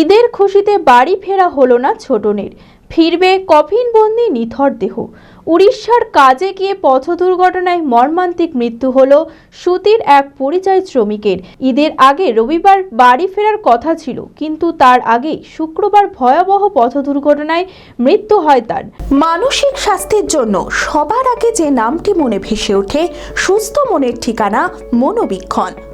ঈদের খুশিতে বাড়ি ফেরা হলো না ছোটনের। ফিরবে কফিনবন্দি নিথর দেহ। উড়িষ্যার কাজে গিয়ে পথ দুর্ঘটনায় মর্মান্তিক মৃত্যু হল সুতির এক পরিচয় শ্রমিকের। ঈদের আগে রবিবার বাড়ি ফেরার কথা ছিল, কিন্তু তার আগেই শুক্রবার ভয়াবহ পথ দুর্ঘটনায় মৃত্যু হয় তার। মানসিক স্বাস্থ্যের জন্য সবার আগে যে নামটি মনে ভেসে ওঠে, সুস্থ মনের ঠিকানা মনোবীক্ষণ।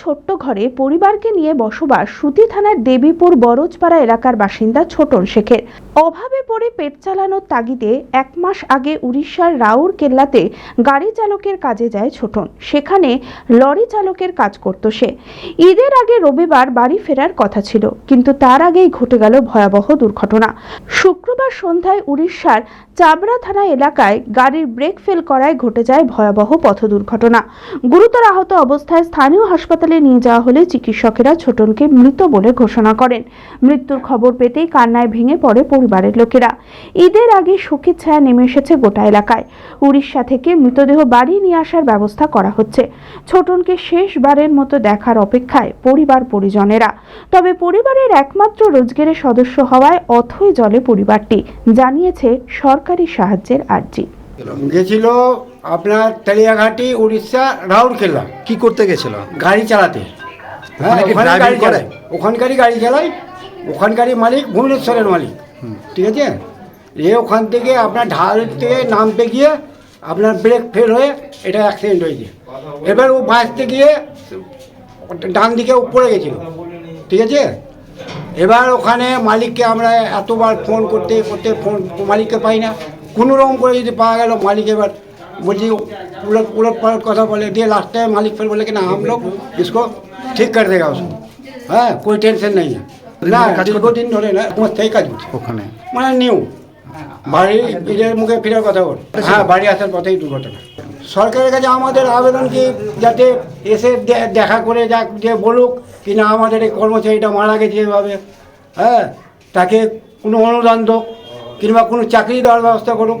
ছোট্ট ঘরে পরিবারকে নিয়ে বসবাস সুতি থানার দেবীপুর বরজপাড়া এলাকার বাসিন্দা ছোটন শেখের। অভাবে পড়ে পেট চালানোর তাগিদে এক মাস আগে উড়িষ্যার রাউর কেল্লাতে গাড়ি চালকের কাজে যায় ছোটন। সেখানে লরি চালকের কাজ করত সে। ঈদের আগে রবিবার বাড়ি ফেরার কথা ছিল, কিন্তু তার আগেই ঘটে গেল ভয়াবহ দুর্ঘটনা। শুক্রবার সন্ধ্যায় উড়িষ্যার চাবড়া থানা এলাকায় গাড়ির ব্রেক ফেল করায় ঘটে যায় ভয়াবহ পথ দুর্ঘটনা। গুরুতর আহত অবস্থায় স্থানীয় হাসপাতালে নিয়ে যাওয়া হলে চিকিৎসকেরা ছোটনকে মৃত বলে ঘোষণা করেন। মৃত্যুর খবর পেতেই কান্নায় ভেঙে পড়ে পরিবারের লোকেরা। ঈদের আগে শোকের ছায়া নেমে এসেছে গোটা এলাকায়। উড়িষ্যা থেকে মৃতদেহ বাড়ি নিয়ে আসার ব্যবস্থা করা হচ্ছে। ছোটনকে শেষবারের মতো দেখার অপেক্ষায় পরিবার পরিজনেরা। তবে পরিবারের একমাত্র রোজগারের সদস্য হওয়ায় অথই জলে পরিবারটি, জানিয়েছে সরকারি সাহায্যের আর্জি। গেছিল আপনার তেলিয়াঘাটি উড়িষ্যা রাউরকেল্লা কি করতে গেছিল? গাড়ি চালাতে। হ্যাঁ ওখানে driving গাড়ি? চালায়। ওখানকারই গাড়ি চালায়। ওখানকারই মালিক ভুবনেশ্বরের মালিক। ঠিক আছে? এ ওখান থেকে আপনার ঢাল থেকে নামতে গিয়ে আপনার ব্রেক ফেল হয়ে এটা অ্যাক্সিডেন্ট হয়েছে। এবার ও বাঁচতে গিয়ে ডান দিকে উপরে গেছিল। ঠিক আছে? এবার ওখানে মালিককে আমরা এতবার ফোন করতে করতে ফোন মালিককে পাই না। কোনো রকম করে যদি পাওয়া গেল মালিক এবার बोलिए उलट उलट पलट कथा बोले दिए लास्ट टाइम मालिक फिर बोले कि ना हम लोग इसको ठीक कर देगा उसको। হ্যাঁ কোই টেনশন নেই না দীর্ঘদিন ধরে না তোমার সেই কাজ হচ্ছে ওখানে মানে নিউ বাড়ি নিজের মুখে ফিরার কথা বল হ্যাঁ বাড়ি আসার পথেই দুর্ঘটনা সরকারের কাছে আমাদের আবেদন কি যাতে এসে দেখা করে যাক যে বলুক কি না আমাদের এই কর্মচারীটা মারা গেছে এভাবে হ্যাঁ তাকে কোনো অনুদান দোক কিংবা কোনো চাকরি দেওয়ার ব্যবস্থা করুক